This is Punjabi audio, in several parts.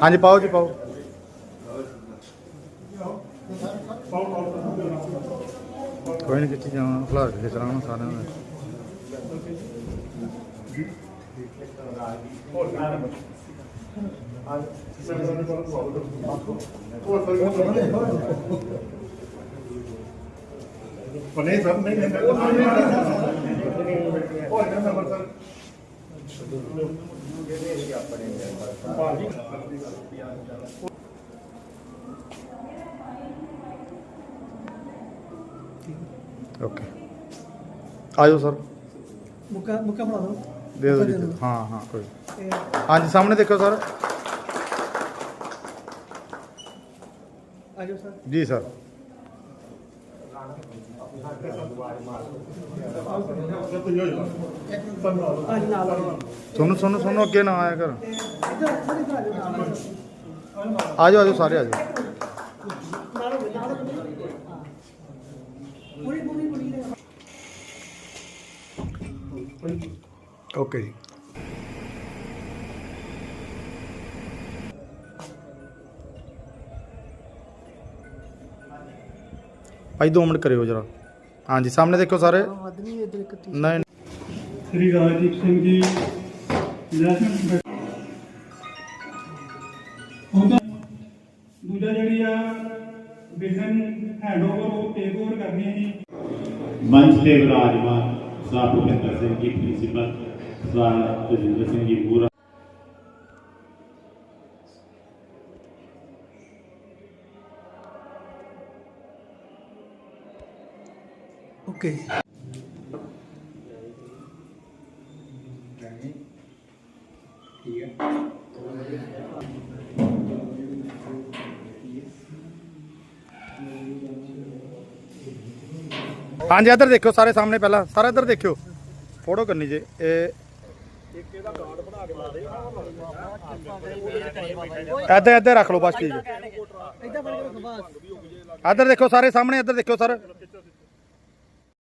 ਹਾਂਜੀ ਪਾਓ ਜੀ ਪਾਓ। ਕੋਈ ਨਹੀਂ ਕਿੱਥੇ ਜਾਣਾ ਖਲਾਰ ਕੇ ਚਲਾਉਣਾ ਸਾਰਿਆਂ ਦਾ ਨਹੀਂ ਸਰ ਨਹੀਂ ਨੰਬਰ ਸਰ ਓਕੇ ਆਜੋ ਸਰ। ਮੁੱਕਾ ਮੁੱਕਾ ਬਣਾ ਦਿਓ। ਦੇ ਦਿਓ ਜੀ। ਹਾਂ ਹਾਂ ਕੋਈ ਹਾਂਜੀ ਸਾਹਮਣੇ ਦੇਖੋ ਸਰ। ਆਜੋ ਸਰ। ਜੀ ਸਰ। ਸੁਣੋ ਸੁਣੋ ਸੁਣੋ ਅੱਗੇ ਨਾ ਆਇਆ ਕਰ। ਆ ਜਾਓ ਆ ਜਾਓ, ਸਾਰੇ ਆ ਜਾਓ। ਓਕੇ ਜੀ। ਭਾਈ 2 ਮਿੰਟ ਕਰਿਓ ਜਰਾ। ਹਾਂਜੀ ਸਾਹਮਣੇ ਦੇਖੋ ਸਾਰੇ। ਵੱਧ ਨਹੀਂ ਇੱਧਰ ਇੱਕ ਤੀ ਨਹੀਂ ਸ੍ਰੀ ਰਾਜਦੀਪ ਸਿੰਘ ਜੀ ਨੈਸ਼ਨਲ ਉਹਦਾ ਦੂਜਾ ਜਿਹੜੀ ਆ ਵਿਜ਼ਨ ਹੈਂਡਓਵਰ ਉਹ ਟੇਕ ਓਵਰ ਕਰਨੀ ਹੈ ਜੀ। ਮੰਚ ਤੇ ਵਿਰਾਜਮਾਨ ਸਾਹਿਬ ਭੁਪਿੰਦਰ ਸਿੰਘ ਜੀ ਪ੍ਰਿੰਸੀਪਲ ਸਾਹਿਬ ਹਾਂਜੀ, ਇੱਧਰ ਦੇਖੋ ਸਾਰੇ ਸਾਹਮਣੇ ਪਹਿਲਾਂ। ਸਾਰੇ ਇੱਧਰ ਦੇਖਿਓ। ਫੋਟੋ ਕਰਨੀ ਜੇ। ਇਹ ਇੱਧਰ ਇੱਧਰ ਰੱਖ ਲਓ ਬਸ ਠੀਕ ਹੈ। ਇੱਧਰ ਦੇਖੋ ਸਾਰੇ ਸਾਹਮਣੇ, ਇੱਧਰ ਦੇਖਿਓ ਸਰ।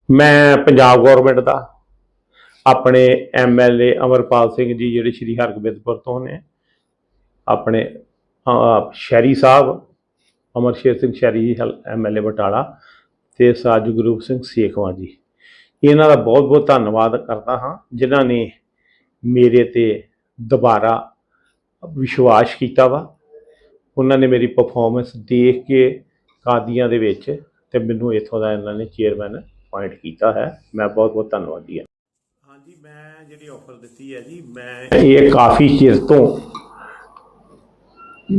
ਮੈਂ ਪੰਜਾਬ ਗਵਰਨਮੈਂਟ ਦਾ, ਆਪਣੇ ਐਮਐਲਏ ਅਮਰਪਾਲ ਸਿੰਘ ਜੀ ਜਿਹੜੇ ਸ਼੍ਰੀ ਹਰਗੋਬਿੰਦਪੁਰ ਤੋਂ ਨੇ, ਆਪਣੇ ਸ਼ਹਿਰੀ ਸਾਹਿਬ, ਅਮਰਸ਼ੇਰ ਸਿੰਘ ਸ਼ਹਿਰੀ ਜੀ ਐਮਐਲਏ ਬਟਾਲਾ ਤੇ ਸਾਜਗਰੂਪ ਸਿੰਘ ਸੇਖਵਾਂ ਜੀ। ਇਹਨਾਂ ਦਾ ਬਹੁਤ ਬਹੁਤ ਧੰਨਵਾਦ ਕਰਦਾ ਹਾਂ, ਜਿਨ੍ਹਾਂ ਨੇ ਮੇਰੇ ਤੇ ਦੁਬਾਰਾ ਵਿਸ਼ਵਾਸ ਕੀਤਾ ਵਾ। ਉਹਨਾਂ ਨੇ ਮੇਰੀ ਪਰਫਾਰਮੈਂਸ ਦੇਖ ਕੇ ਕਾਦੀਆਂ ਦੇ ਵਿੱਚ ਤੇ ਮੈਨੂੰ ਇੱਥੋਂ ਦਾ ਇਹਨਾਂ ਨੇ ਚੇਅਰਮੈਨ ਅਪਾਇੰਟ ਕੀਤਾ ਹੈ। ਮੈਂ ਬਹੁਤ ਬਹੁਤ ਧੰਨਵਾਦੀ ਹਾਂ। ਹਾਂਜੀ ਮੈਂ ਜਿਹੜੀ ਆਫਰ ਦਿੱਤੀ ਹੈ ਜੀ ਮੈਂ ਇਹ ਕਾਫੀ ਚਿਰ ਤੋਂ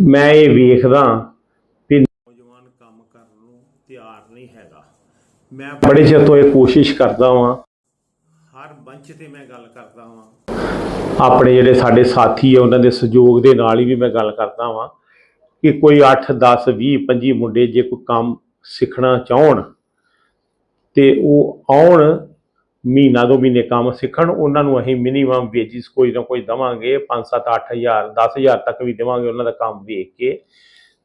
ਮੈਂ ਇਹ ਵੇਖਦਾ ਵੀ ਨੌਜਵਾਨ ਕੰਮ ਕਰਨ ਨੂੰ ਤਿਆਰ ਨਹੀਂ ਹੈਗਾ। ਮੈਂ ਬੜੇ ਚਿਰ ਤੋਂ ਇਹ ਕੋਸ਼ਿਸ਼ ਕਰਦਾ ਵਾਂ। ਹਰ ਮੰਚ ਤੇ ਮੈਂ ਗੱਲ ਕਰਦਾ ਵਾਂ। ਆਪਣੇ ਜਿਹੜੇ ਸਾਡੇ ਸਾਥੀ ਆ ਉਹਨਾਂ ਦੇ ਸਹਿਯੋਗ ਦੇ ਨਾਲ ਹੀ ਵੀ ਮੈਂ ਗੱਲ ਕਰਦਾ ਵਾਂ ਕਿ ਕੋਈ 8 10 20 25 ਮੁੰਡੇ ਜੇ ਕੋਈ ਕੰਮ ਸਿੱਖਣਾ ਚਾਹਣ ਤੇ ਉਹ ਆਉਣ, ਮਹੀਨਾ ਦੋ ਮਹੀਨੇ ਕੰਮ ਸਿੱਖਣ, ਉਹਨਾਂ ਨੂੰ ਅਸੀਂ ਮਿਨੀਮਮ ਵੇਜਿਸ ਕੋਈ ਨਾ ਕੋਈ ਦਵਾਂਗੇ 5 7 8000 10000 ਤੱਕ ਵੀ ਦੇਵਾਂਗੇ ਉਹਨਾਂ ਦਾ ਕੰਮ ਵੇਖ ਕੇ।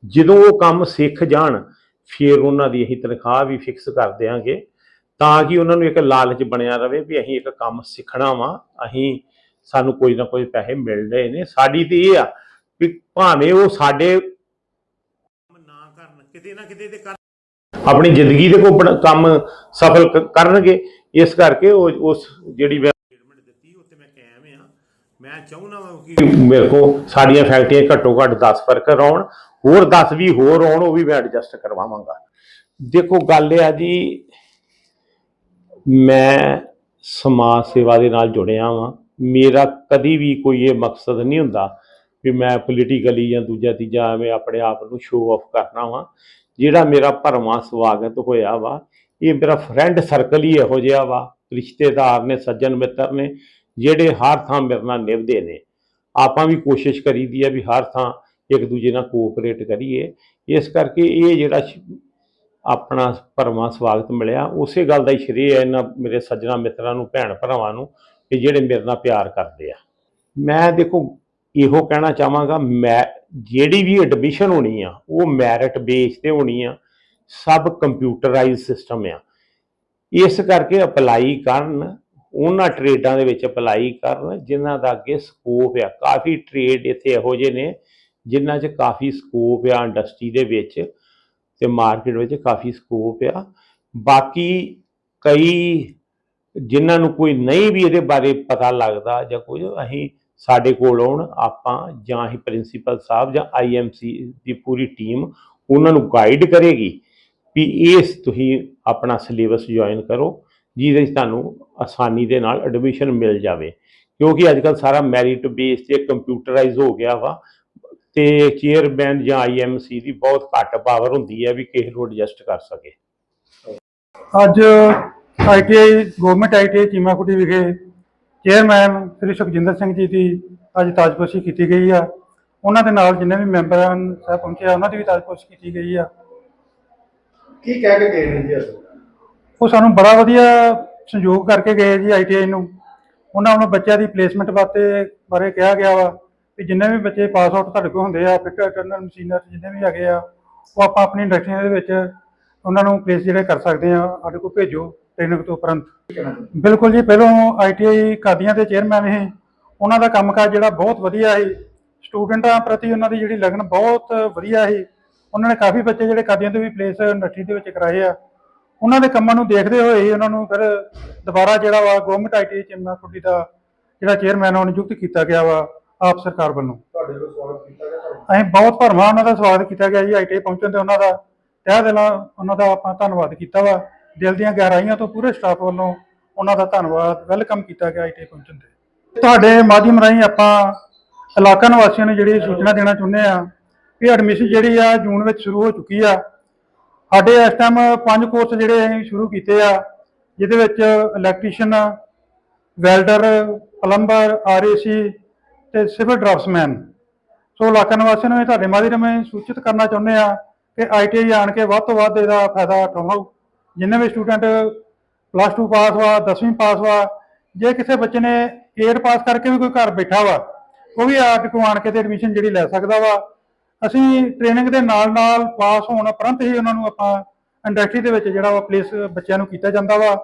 ਜਦੋਂ ਉਹ ਕੰਮ ਸਿੱਖ ਜਾਣ, ਫਿਰ ਉਹਨਾਂ ਦੀ ਅਸੀਂ ਤਨਖਾਹ ਵੀ ਫਿਕਸ ਕਰ ਦਿਆਂਗੇ। ਤਾਂ ਕਿ ਉਹਨਾਂ ਨੂੰ ਇੱਕ ਲਾਲਚ ਬਣਿਆ ਰਵੇ ਵੀ ਅਸੀਂ ਇੱਕ ਕੰਮ ਸਿੱਖਣਾ ਵਾ, ਅਸੀਂ ਸਾਨੂੰ ਕੋਈ ਨਾ ਕੋਈ ਪੈਸੇ ਮਿਲ ਰਹੇ ਨੇ। ਸਾਡੀ ਤੇ ਇਹ ਆ ਵੀ ਭਾਵੇਂ ਉਹ ਸਾਡੇ ਨਾ ਕਰਨ ਕਿਤੇ ਨਾ ਕਿਤੇ ਤੇ ਆਪਣੀ ਜ਼ਿੰਦਗੀ ਦੇ ਕੋ ਕੰਮ ਸਫਲ ਕਰਨਗੇ। ਇਸ ਕਰਕੇ ਉਹ ਉਸ ਜਿਹੜੀ ਮੈਂ ਦਿੱਤੀ ਉੱਤੇ ਮੈਂ ਕਾਇਮ ਆ ਮੈਂ ਚਾਹੁੰਦਾ ਹਾਂ ਕਿ ਮੇਰੇ ਕੋ ਸਾਡੀਆਂ ਫੈਕਟਰੀਆਂ ਘੱਟੋ ਘੱਟ 10 ਵਰਕਰ ਆਉਣ ਹੋਰ 10 ਵੀ ਹੋਰ ਆਉਣ ਉਹ ਵੀ ਮੈਂ ਐਡਜਸਟ ਕਰਵਾਵਾਂਗਾ। ਦੇਖੋ ਗੱਲ ਇਹ ਆ ਜੀ ਮੈਂ ਸਮਾਜ ਸੇਵਾ ਦੇ ਨਾਲ ਜੁੜਿਆ ਵਾਂ। ਮੇਰਾ ਕਦੀ ਵੀ ਕੋਈ ਇਹ ਮਕਸਦ ਨਹੀਂ ਹੁੰਦਾ ਵੀ ਮੈਂ ਪੋਲੀਟੀਕਲੀ ਜਾਂ ਦੂਜਾ ਤੀਜਾ ਐਵੇਂ ਆਪਣੇ ਆਪ ਨੂੰ ਸ਼ੋਅ ਆਫ ਕਰਨਾ ਵਾਂ। ਜਿਹੜਾ ਮੇਰਾ ਭਰਵਾਂ ਸਵਾਗਤ ਹੋਇਆ ਵਾ, ਇਹ ਮੇਰਾ ਫਰੈਂਡ ਸਰਕਲ ਹੀ ਇਹੋ ਜਿਹਾ ਵਾ, ਰਿਸ਼ਤੇਦਾਰ ਨੇ, ਸੱਜਣ ਮਿੱਤਰ ਨੇ, ਜਿਹੜੇ ਹਰ ਥਾਂ ਮੇਰੇ ਨਾਲ ਨਿਭਦੇ ਨੇ। ਆਪਾਂ ਵੀ ਕੋਸ਼ਿਸ਼ ਕਰੀਦੀ ਆ ਵੀ ਹਰ ਥਾਂ ਇੱਕ ਦੂਜੇ ਨਾਲ ਕੋਆਪਰੇਟ ਕਰੀਏ। ਇਸ ਕਰਕੇ ਇਹ ਜਿਹੜਾ ਆਪਣਾ ਭਰਵਾਂ ਸਵਾਗਤ ਮਿਲਿਆ, ਉਸੇ ਗੱਲ ਦਾ ਹੀ ਸ਼੍ਰੇ ਹੈ ਇਹਨਾਂ ਮੇਰੇ ਸੱਜਣਾ ਮਿੱਤਰਾਂ ਨੂੰ, ਭੈਣ ਭਰਾਵਾਂ ਨੂੰ ਕਿ ਜਿਹੜੇ ਮੇਰੇ ਨਾਲ ਪਿਆਰ ਕਰਦੇ ਆ। ਮੈਂ ਦੇਖੋ, ਇਹੋ ਕਹਿਣਾ ਚਾਹਾਂਗਾ, ਮੈਂ ਜਿਹੜੀ ਵੀ ਐਡਮਿਸ਼ਨ ਹੋਣੀ ਆ, ਉਹ ਮੈਰਿਟ ਬੇਸ ਤੇ ਹੋਣੀ ਆ, ਸਭ ਕੰਪਿਊਟਰਾਈਜ਼ ਸਿਸਟਮ ਆ। ਇਸ ਕਰਕੇ ਅਪਲਾਈ ਕਰਨ, ਉਹਨਾਂ ਟ੍ਰੇਡਾਂ ਦੇ ਵਿੱਚ ਅਪਲਾਈ ਕਰਨ, ਜਿਨ੍ਹਾਂ ਦਾ ਅੱਗੇ ਸਕੋਪ ਆ। ਕਾਫੀ ਟ੍ਰੇਡ ਇੱਥੇ ਇਹੋ ਜਿਹੇ ਨੇ, ਜਿਨ੍ਹਾਂ 'ਚ ਕਾਫੀ ਸਕੋਪ ਆ ਇੰਡਸਟਰੀ ਦੇ ਵਿੱਚ ਤੇ ਮਾਰਕੀਟ ਵਿੱਚ ਕਾਫੀ ਸਕੋਪ ਆ। ਬਾਕੀ ਕਈ ਜਿਨ੍ਹਾਂ ਨੂੰ ਕੋਈ ਨਹੀਂ ਵੀ ਇਹਦੇ ਬਾਰੇ ਪਤਾ ਲੱਗਦਾ ਜਾਂ ਕੁਝ, ਅਸੀਂ ਸਾਡੇ ਕੋਲ ਆਉਣ, ਆਪਾਂ ਜਾਂ ਹੀ ਪ੍ਰਿੰਸੀਪਲ ਸਾਹਿਬ ਜਾਂ ਆਈਐਮਸੀ ਦੀ ਪੂਰੀ ਟੀਮ ਉਹਨਾਂ ਨੂੰ ਗਾਈਡ ਕਰੇਗੀ ਵੀ ਇਸ ਤੁਸੀਂ ਆਪਣਾ ਸਿਲੇਬਸ ਜੁਆਇਨ ਕਰੋ, ਜਿਹਦੇ ਵਿੱਚ ਤੁਹਾਨੂੰ ਆਸਾਨੀ ਦੇ ਨਾਲ ਐਡਮਿਸ਼ਨ ਮਿਲ ਜਾਵੇ। ਕਿਉਂਕਿ ਅੱਜ ਕੱਲ ਸਾਰਾ ਮੈਰਿਟ ਬੇਸ ਤੇ ਕੰਪਿਊਟਰਾਈਜ਼ ਹੋ ਗਿਆ ਵਾ ਤੇ ਚੇਅਰਮੈਨ ਜਾਂ ਆਈਐਮਸੀ ਦੀ ਬਹੁਤ ਘੱਟ ਪਾਵਰ ਹੁੰਦੀ ਹੈ ਵੀ ਕਿਸੇ ਨੂੰ ਐਡਜਸਟ ਕਰ ਸਕੇ। ਅੱਜ ਆਈਟੀਆਈ ਗਵਰਨਮੈਂਟ ਆਈਟੀਆਈ ਚੀਮਾਖੁੱਟੀ ਵਿਖੇ ਚੇਅਰਮੈਨ ਸ੍ਰੀ ਸੁਖਜਿੰਦਰ ਸਿੰਘ ਜੀ ਦੀ ਅੱਜ ਤਾਜਪੋਸ਼ੀ ਕੀਤੀ ਗਈ ਆ। ਉਹਨਾਂ ਦੇ ਨਾਲ ਜਿੰਨੇ ਵੀ ਮੈਂਬਰ ਹਨ ਸਾਹਿਬ ਪਹੁੰਚੇ ਆ ਉਹਨਾਂ ਦੀ ਵੀ ਤਾਜਪੋਸ਼ੀ ਕੀਤੀ ਗਈ ਆ। ਕੀ ਕਹਿ ਕੇ ਗਏ ਨੇ ਜੀ ਉਹ ਸਾਨੂੰ ਬੜਾ ਵਧੀਆ ਸੰਯੋਗ ਕਰਕੇ ਗਏ ਜੀ ਆਈਟੀਆਈ ਨੂੰ। ਉਹਨਾਂ ਨੂੰ ਬੱਚਿਆਂ ਦੀ ਪਲੇਸਮੈਂਟ ਬਾਰੇ ਬਾਰੇ ਕਿਹਾ ਗਿਆ ਵਾ ਕਿ ਜਿੰਨੇ ਵੀ ਬੱਚੇ ਪਾਸ ਆਊਟ ਤੁਹਾਡੇ ਕੋਲ ਹੁੰਦੇ ਆ ਫਿਟਰ ਟਰਨਰ ਮਸ਼ੀਨਰ ਜਿੰਨੇ ਵੀ ਹੈਗੇ ਆ ਉਹ ਆਪਾਂ ਆਪਣੀ ਇੰਡਸਟਰੀਆਂ ਦੇ ਵਿੱਚ ਉਹਨਾਂ ਨੂੰ ਪਲੇਸ ਜਿਹੜੇ ਕਰ ਸਕਦੇ ਆ ਸਾਡੇ ਕੋਲ ਭੇਜੋ। ਟ੍ਰੇਨਿੰਗ ਤੋਂ ਉਪਰੰਤ। ਬਿਲਕੁਲ ਜੀ ਪਹਿਲੋਂ ਆਈਟੀਆਈ ਕਾਦੀਆਂ ਦੇ ਚੇਅਰਮੈਨ ਸੀ। ਉਹਨਾਂ ਦਾ ਕੰਮਕਾਜ ਜਿਹੜਾ ਬਹੁਤ ਵਧੀਆ ਸੀ। ਸਟੂਡੈਂਟਾਂ ਪ੍ਰਤੀ ਉਹਨਾਂ ਦੀ ਜਿਹੜੀ ਲਗਨ ਬਹੁਤ ਵਧੀਆ ਸੀ। ਉਹਨਾਂ ਨੇ ਕਾਫੀ ਬੱਚੇ ਜਿਹੜੇ ਕਾਦੀਆਂ ਦੇ ਵੀ ਪਲੇਸ ਇੰਡਸਟਰੀ ਦੇ ਵਿੱਚ ਕਰਾਏ ਆ। ਉਹਨਾਂ ਦੇ ਕੰਮਾਂ ਨੂੰ ਦੇਖਦੇ ਹੋਏ ਹੀ ਉਹਨਾਂ ਨੂੰ ਫਿਰ ਦੁਬਾਰਾ ਜਿਹੜਾ ਵਾ ਗਵਰਨਮੈਂਟ ਆਈਟੀ ਚਿੰਮਾ ਕੁੱਡੀ ਦਾ ਜਿਹੜਾ ਚੇਅਰਮੈਨ ਉਹ ਨਿਯੁਕਤ ਕੀਤਾ ਗਿਆ ਵਾ ਆਪ ਸਰਕਾਰ ਵੱਲੋਂ। ਤੁਹਾਡੇ ਵੱਲੋਂ ਸਵਾਗਤ ਕੀਤਾ ਗਿਆ ਅਸੀਂ ਬਹੁਤ ਭਰਵਾਂ ਉਹਨਾਂ ਦਾ ਸਵਾਗਤ ਕੀਤਾ ਗਿਆ ਜੀ ਆਈਟੀ ਪਹੁੰਚਣ ਤੇ ਉਹਨਾਂ ਦਾ। ਤਹਿ ਦਿਲੋਂ ਉਹਨਾਂ ਦਾ ਆਪਾਂ ਧੰਨਵਾਦ ਕੀਤਾ ਵਾ। ਦਿਲ ਦੀਆਂ ਗਹਿਰਾਈਆਂ ਤੋਂ ਪੂਰੇ ਸਟਾਫ ਵੱਲੋਂ ਉਹਨਾਂ ਦਾ ਧੰਨਵਾਦ ਵੈਲਕਮ ਕੀਤਾ ਗਿਆ ਆਈਟੀ ਪਹੁੰਚਣ ਤੇ। ਤੁਹਾਡੇ ਮਾਧਿਅਮ ਰਾਹੀਂ ਆਪਾਂ ਇਲਾਕਾ ਨਿਵਾਸੀਆਂ ਨੂੰ ਜਿਹੜੀ ਸੂਚਨਾ ਦੇਣਾ ਚਾਹੁੰਦੇ ਆ ਕਿ ਐਡਮਿਸ਼ਨ ਜਿਹੜੀ ਆ ਜੂਨ ਵਿੱਚ ਸ਼ੁਰੂ ਹੋ ਚੁੱਕੀ ਆ। ਸਾਡੇ ਇਸ ਟਾਈਮ ਪੰਜ ਕੋਰਸ ਜਿਹੜੇ ਅਸੀਂ ਸ਼ੁਰੂ ਕੀਤੇ ਆ, ਜਿਹਦੇ ਵਿੱਚ ਇਲੈਕਟ੍ਰੀਸ਼ੀਅਨ ਵੈਲਡਰ ਪਲੰਬਰ ਆਰਏਸੀ ਤੇ ਸਿਵਲ ਡਰਾਫਟਸਮੈਨ ਸੋ ਇਲਾਕਾ ਨਿਵਾਸੀਆਂ ਨੂੰ ਇਹ ਤੁਹਾਡੇ ਮਾਧਿਅਮ ਰਾਹੀਂ ਸੂਚਿਤ ਕਰਨਾ ਚਾਹੁੰਦੇ ਆ ਕਿ ਆਈਟੀਆਈ ਆਣ ਕੇ ਵੱਧ ਤੋਂ ਵੱਧ ਇਹਦਾ ਫਾਇਦਾ ਉਠਾਓ ਜਿੰਨੇ ਵੀ ਸਟੂਡੈਂਟ ਪਲੱਸ 2 ਪਾਸ ਵਾ 10ਵੀਂ ਪਾਸ ਵਾ, ਜੇ ਕਿਸੇ ਬੱਚੇ ਨੇ 8 ਪਾਸ ਕਰਕੇ ਵੀ ਕੋਈ ਘਰ ਬੈਠਾ ਵਾ, ਉਹ ਵੀ ਆਰਟ ਕੋ ਆਣ ਕੇ ਤੇ ਐਡਮਿਸ਼ਨ ਜਿਹੜੀ ਲੈ ਸਕਦਾ ਵਾ। ਅਸੀਂ ਟ੍ਰੇਨਿੰਗ ਦੇ ਨਾਲ ਨਾਲ ਪਾਸ ਹੋਣ ਉਪਰੰਤ ਹੀ ਉਹਨਾਂ ਨੂੰ ਆਪਾਂ ਇੰਡਸਟਰੀ ਦੇ ਵਿੱਚ ਜਿਹੜਾ ਵਾ ਪਲੇਸ ਬੱਚਿਆਂ ਨੂੰ ਕੀਤਾ ਜਾਂਦਾ ਵਾ।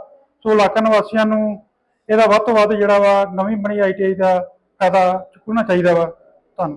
ਸੋ ਇਲਾਕਾ ਨਿਵਾਸੀਆਂ ਨੂੰ ਇਹਦਾ ਵੱਧ ਤੋਂ ਵੱਧ ਜਿਹੜਾ ਵਾ ਨਵੀਂ ਬਣੀ ਆਈਟੀਆਈ ਦਾ ਫਾਇਦਾ ਚੁੱਕਣਾ ਚਾਹੀਦਾ ਵਾ। ਧੰਨਵਾਦ।